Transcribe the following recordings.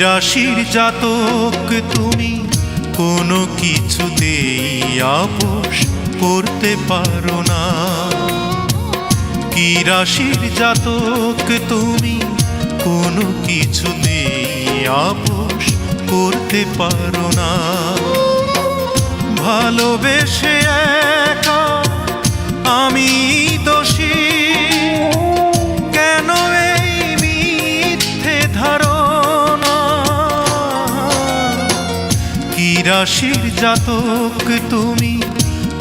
রাশির জাতক তুমি, কোনো কিছুতেই আপোষ করতে পারো না। কি রাশির জাতক তুমি, কোনো কিছুতেই আপোষ করতে পারো না। ভালোবেসে একা রাশির জাতক তুমি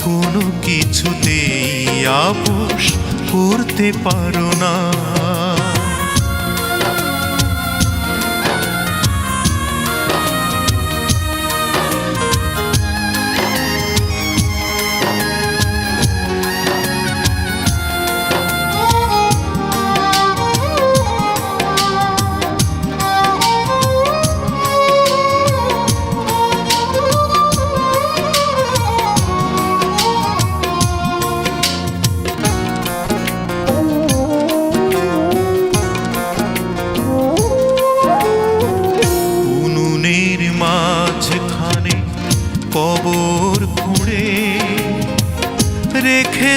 কোনো কিছুতেই আপোষ করতে পারো না।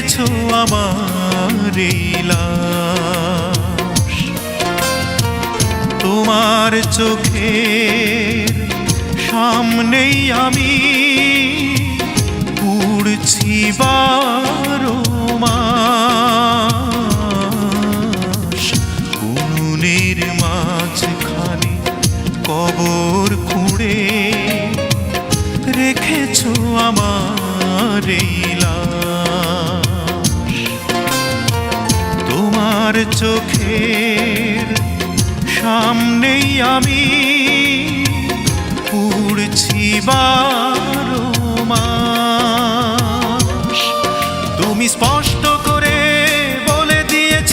রেখেছ আমার। তোমার চোখের সামনেই আমি উড়ছি বারো মাস উনুনের মাঝখানে কবর খুঁড়ে রেখেছ আমার এই। তোমার চোখের সামনেই আমি উড়ছি বারো তুমি স্পষ্ট করে বলে দিয়েছ,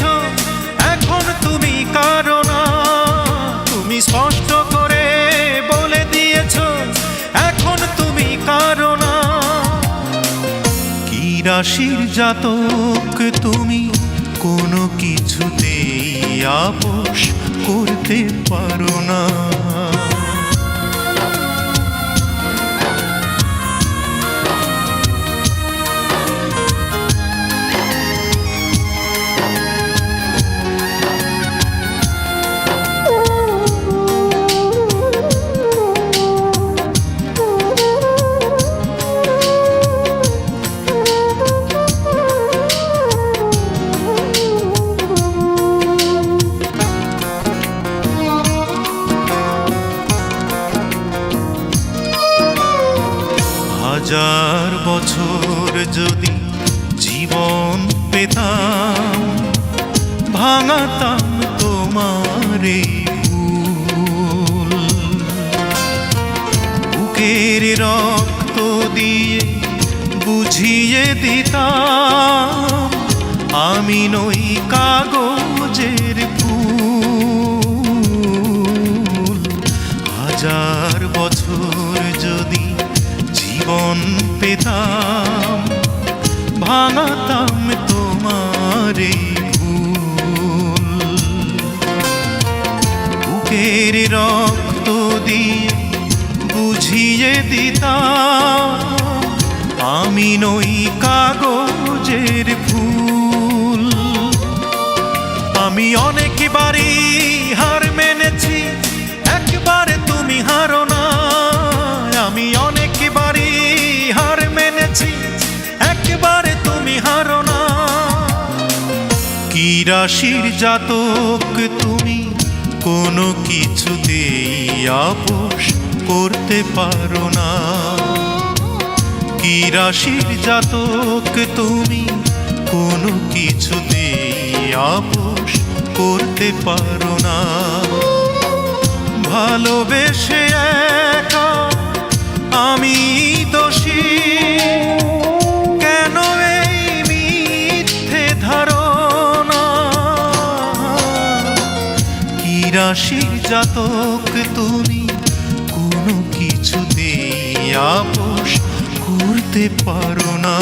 এখন তুমি কারও না। তুমি স্পষ্ট করে বলে দিয়েছ, এখন তুমি কারও না। কি রাশির জাতক তুমি? কোনো কিছুতেই আপোষ করতে পারো না। হাজার বছর যদি জীবন পেতাম, ভাঙাতাম তোমার বুকের রক্ত দিয়ে বুঝিয়ে দিতাম, আমি নই কাগজের ভাঙাতাম তোমার বুকের রক্ত দিয়ে বুঝিয়ে দিতাম আমি নই কাগজের ফুল। আমি অনেকবারই হার কি রাশির জাতক তুমি, কোনো কিছুতেই আপোষ করতে পারো না। কি রাশির জাতক তুমি, কোনো কিছুতেই আপোষ করতে পারো না। ভালোবেসে একা আমি কি রাশির জাতক তুমি কোনো কিছুতেই আপোষ করতে পারো না।